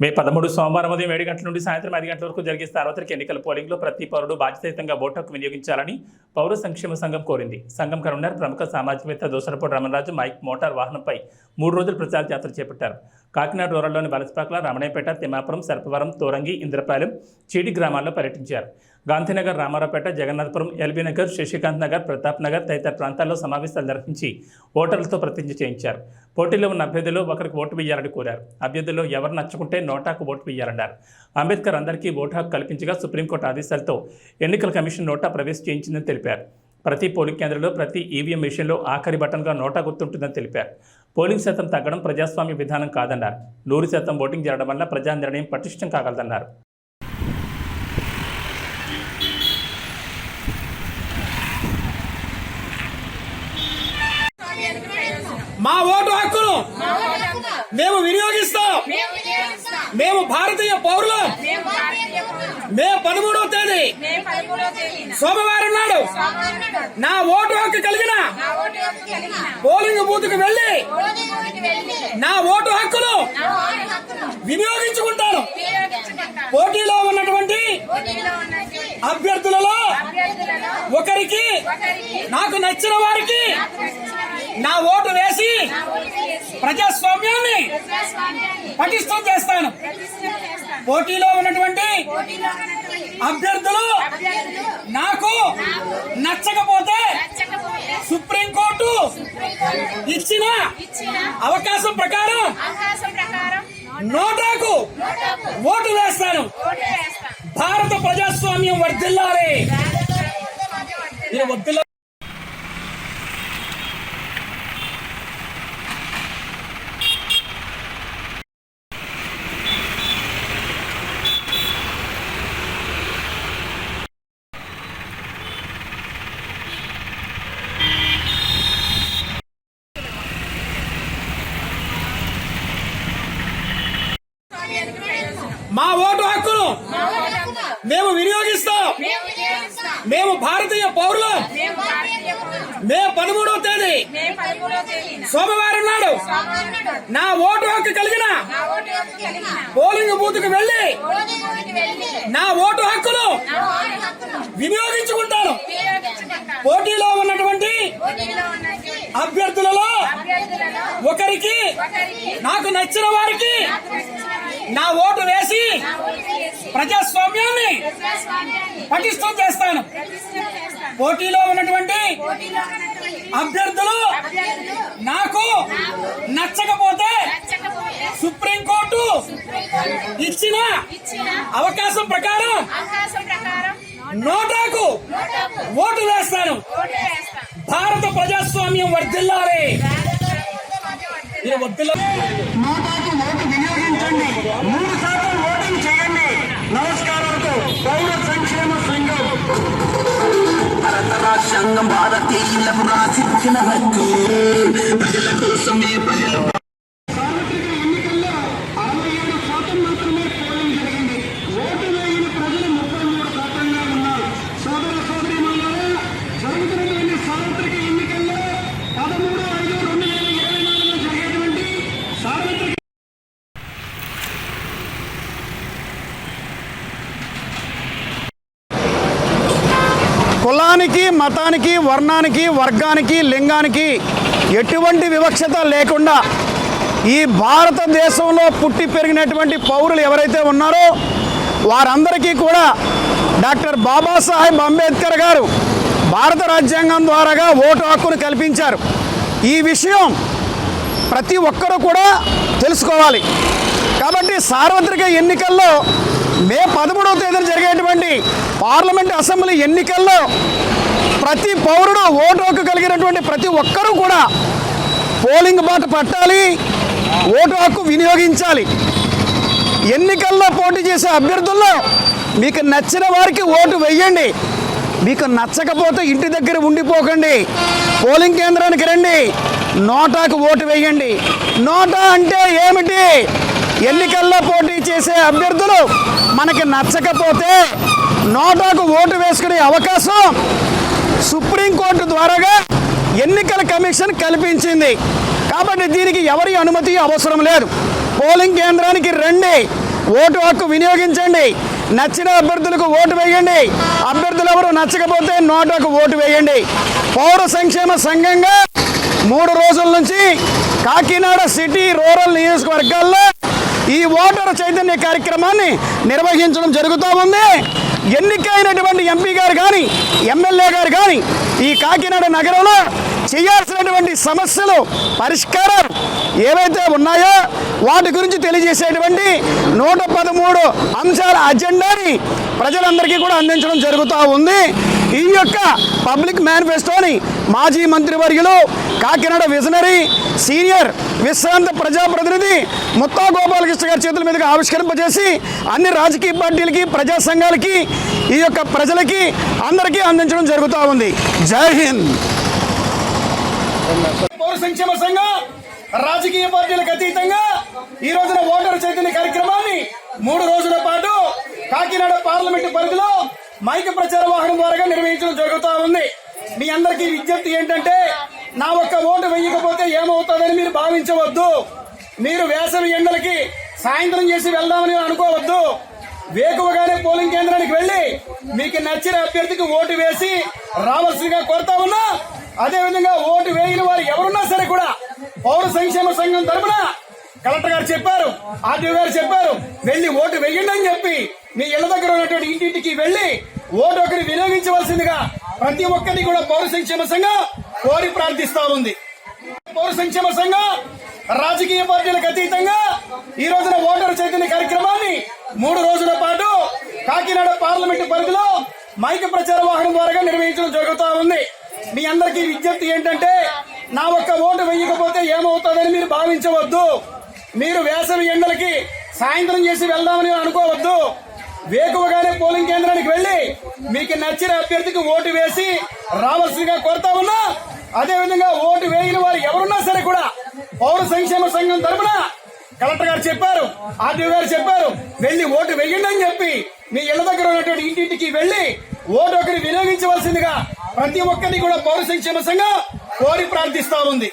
మే పదమూడు సోమవారం ఉదయం ఏడు గంటల నుండి సాయంత్రం ఐదు గంటల వరకు జరిగే సార్వత్రిక ఎన్నికల పోలింగ్లో ప్రతి పౌరుడు బాధ్యతాయుతంగా ఓటు హక్కు వినియోగించాలని పౌర సంక్షేమ సంఘం కోరింది. సంఘం కన్వీనర్ ప్రముఖ సామాజికవేత్త దోసరపూడి రమణరాజు మైక్ మోటార్ వాహనంపై మూడు రోజులు ప్రచార యాత్ర చేపట్టారు. కాకినాడ రూరల్లోని బలసపాకల రమణయ్యపేట తిమ్మాపురం సర్పవరం తోరంగి ఇంద్రపాలెం చీడి గ్రామాల్లో పర్యటించారు. గాంధీనగర్ రామారావుపేట జగన్నాథపురం ఎల్బీ నగర్ శశికాంత్ నగర్ ప్రతాప్ నగర్ తదితర ప్రాంతాల్లో సమావేశాలు నిర్వహించి ఓటర్లతో ప్రతిజ్ఞ చేయించారు. పోటీలో ఉన్న అభ్యర్థులు ఒకరికి ఓటు వేయాలని కోరారు. అభ్యర్థులు ఎవరు నచ్చుకుంటే నోటాకు ఓటు వేయాలన్నారు. అంబేద్కర్ అందరికీ ఓటు హక్కు కల్పించగా సుప్రీంకోర్టు ఆదేశాలతో ఎన్నికల కమిషన్ నోటా ప్రవేశ చేయించిందని తెలిపారు. ప్రతి పోలింగ్ కేంద్రంలో ప్రతి ఈవీఎం మిషన్లో ఆఖరి బటన్గా నోటా గుర్తుంటుందని తెలిపారు. పోలింగ్ శాతం తగ్గడం ప్రజాస్వామ్య విధానం కాదన్నారు. నూరు శాతం ఓటింగ్ జరగడం వల్ల ప్రజా నిర్ణయం పటిష్టం కాగలదన్నారు. మా ఓటు హక్కును మేము వినియోగిస్తాం. మేము భారతీయ పౌరులు. మే పదమూడవ తేదీ. సోమవారం నాడు నా ఓటు హక్కు కలిగిన పోలింగ్ బూత్కు వెళ్ళి నా ఓటు హక్కును వినియోగించుకుంటాను. పోటీలో ఉన్నటువంటి అభ్యర్థులలో ఒకరికి నాకు నచ్చిన వారికి నా ఓటు ప్రజాస్వామ్యాన్ని పటిష్టం చేస్తాను. పోటీలో ఉన్నటువంటి అభ్యర్థులు నాకు నచ్చకపోతే సుప్రీంకోర్టు ఇచ్చిన అవకాశం ప్రకారం నోటాకు ఓటు వేస్తాను. భారత ప్రజాస్వామ్యం వర్ధిల్లాలి. ఇది వర్ధిల్ల మా ఓటు హక్కును మేము వినియోగిస్తాం. మేము భారతీయ పౌరులు. మే పదమూడవ తేదీ. సోమవారం నాడు. నా ఓటు హక్కు కలిగిన పోలింగ్ బూత్కు వెళ్ళి నా ఓటు హక్కును వినియోగించుకుంటాను. పోటీలో ఉన్నటువంటి అభ్యర్థులలో ఒకరికి నాకు నచ్చిన వారికి నా ఓటు వేసి ప్రజాస్వామ్యాన్ని పటిష్టం చేస్తాను. పోటీలో ఉన్నటువంటి అభ్యర్థులు నాకు నచ్చకపోతే సుప్రీంకోర్టు ఇచ్చిన అవకాశం ప్రకారం నోటాకు ఓటు వేస్తాను. భారత ప్రజాస్వామ్యం వర్ధిల్లాలి. ఇది వర్ధిల్ల చేయండి మూడు శాతం ఓటింగ్ చేయండి నమస్కారాలతో పౌర సంక్షేమ సంఘం భారత భారతీయులకు రాసిచ్చిన హక్కు ప్రజల కోసమే ప్రజలు కులానికి మతానికి వర్ణానికి వర్గానికి లింగానికి ఎటువంటి వివక్షత లేకుండా ఈ భారతదేశంలో పుట్టి పెరిగినటువంటి పౌరులు ఎవరైతే ఉన్నారో వారందరికీ కూడా డాక్టర్ బాబాసాహెబ్ అంబేద్కర్ గారు భారత రాజ్యాంగం ద్వారాగా ఓటు హక్కును కల్పించారు. ఈ విషయం ప్రతి ఒక్కరూ కూడా తెలుసుకోవాలి. కాబట్టి సార్వత్రిక ఎన్నికల్లో మే పదమూడవ తేదీన జరిగేటువంటి పార్లమెంట్ అసెంబ్లీ ఎన్నికల్లో ప్రతి పౌరుడు ఓటు హక్కు కలిగినటువంటి ప్రతి ఒక్కరూ కూడా పోలింగ్ బాట పట్టాలి ఓటు హక్కు వినియోగించాలి. ఎన్నికల్లో పోటీ చేసే అభ్యర్థుల్లో మీకు నచ్చిన వారికి ఓటు వెయ్యండి మీకు నచ్చకపోతే ఇంటి దగ్గర ఉండిపోకండి. పోలింగ్ కేంద్రానికి రండి. నోటాకు ఓటు వేయండి. నోటా అంటే ఏమిటి? ఎన్నికల్లో పోటీ చేసే అభ్యర్థులు మనకి నచ్చకపోతే నోటాకు ఓటు వేసుకునే అవకాశం సుప్రీంకోర్టు ద్వారాగా ఎన్నికల కమిషన్ కల్పించింది. కాబట్టి దీనికి ఎవరి అనుమతి అవసరం లేదు. పోలింగ్ కేంద్రానికి రండి. ఓటు హక్కు వినియోగించండి. నచ్చిన అభ్యర్థులకు ఓటు వేయండి. అభ్యర్థులు ఎవరు నచ్చకపోతే నోటాకు ఓటు వేయండి. పౌర సంక్షేమ సంఘంగా మూడు రోజుల నుంచి కాకినాడ సిటీ రూరల్ నియోజకవర్గాల్లో ఈ ఓటరు చైతన్య కార్యక్రమాన్ని నిర్వహించడం జరుగుతూ ఉంది. ఎన్నికైనటువంటి ఎంపీ గారు కానీ ఎమ్మెల్యే గారు కానీ ఈ కాకినాడ నగరంలో చేయాల్సినటువంటి సమస్యలు పరిష్కారం ఏవైతే ఉన్నాయో వాటి గురించి తెలియజేసేటువంటి నూట పదమూడు అంశాల అజెండాని ప్రజలందరికీ కూడా అందించడం జరుగుతూ ఉంది. ఈ యొక్క పబ్లిక్ మేనిఫెస్టోని మాజీ మంత్రివర్యులు కాకినాడ విజనరీ సీనియర్ విశ్రాంత ప్రజాప్రతినిధి ముత్తా గోపాలకృష్ణ గారి చేతుల మీదుగా ఆవిష్కరింపజేసి అన్ని రాజకీయ పార్టీలకి ప్రజా సంఘాలకి ఈ యొక్క ప్రజలకి అందరికీ అందించడం జరుగుతూ ఉంది. జై హింద్. పౌర సంక్షేమ సంఘం రాజకీయ పార్టీలకు అతీతంగా ఈ రోజున ఓటర్ చైతన్య కార్యక్రమాన్ని మూడు రోజుల పాటు కాకినాడ పార్లమెంటు పరిధిలో మైక్ ప్రచార వాహనం ద్వారా నిర్వహించడం జరుగుతూ ఉంది. మీ అందరికీ విజ్ఞప్తి ఏంటంటే నా ఒక్క ఓటు వేయకపోతే ఏమవుతుందని మీరు భావించవద్దు. మీరు వేసవి ఎండలకి సాయంత్రం చేసి వెళ్దామని అనుకోవద్దు. వేకువగానే పోలింగ్ కేంద్రానికి వెళ్ళి మీకు నచ్చిన అభ్యర్థికి ఓటు వేసి రావాల్సిందిగా కోరుతా ఉన్నా. అదేవిధంగా ఓటు వేయని వారు ఎవరున్నా సరే కూడా పౌర సంక్షేమ సంఘం తరపున కలెక్టర్ గారు చెప్పారు ఆర్టీఓ గారు చెప్పారు వెళ్ళి ఓటు వెయ్యండి అని చెప్పి మీ ఇళ్ళ దగ్గర ఉన్నటువంటి ఇంటింటికి వెళ్ళి ఓటు ఒకరి వినియోగించవలసిందిగా ప్రతి ఒక్కరిని కూడా పౌర సంక్షేమ సంఘం కోరి ప్రార్థిస్తా ఉంది. పౌర సంక్షేమ సంఘం రాజకీయ పార్టీలకు అతీతంగా ఈ రోజున ఓటర్ చైతన్య కార్యక్రమాన్ని మూడు రోజుల పాటు కాకినాడ పార్లమెంటు పరిధిలో మైక ప్రచార వాహనం ద్వారా నిర్వహించడం జరుగుతూ ఉంది. మీ అందరికీ విజ్ఞప్తి ఏంటంటే నా ఒక్క ఓటు వేయకపోతే ఏమవుతుందని మీరు భావించవద్దు. మీరు వేసవి ఎండలకి సాయంత్రం చేసి వెళ్దామని అనుకోవద్దు. వేకువగానే పోలింగ్ కేంద్రానికి వెళ్ళి మీకు నచ్చిన అభ్యర్థికి ఓటు వేసి రావాల్సిందిగా కోరుతా ఉన్నా. అదే విధంగా ఓటు వేయని వారు ఎవరున్నా సరే కూడా పౌర సంక్షేమ సంఘం తరపున కలెక్టర్ గారు చెప్పారు ఆర్టీఓ గారు చెప్పారు వెళ్ళి ఓటు వేయండి అని చెప్పి మీ ఇళ్ళ దగ్గర ఉన్నటువంటి ఇంటింటికి వెళ్ళి ఓటు ఒకరి వినియోగించవలసిందిగా ప్రతి ఒక్కరిని కూడా పౌర సంక్షేమ సంఘం కోరి ప్రార్థిస్తా ఉంది.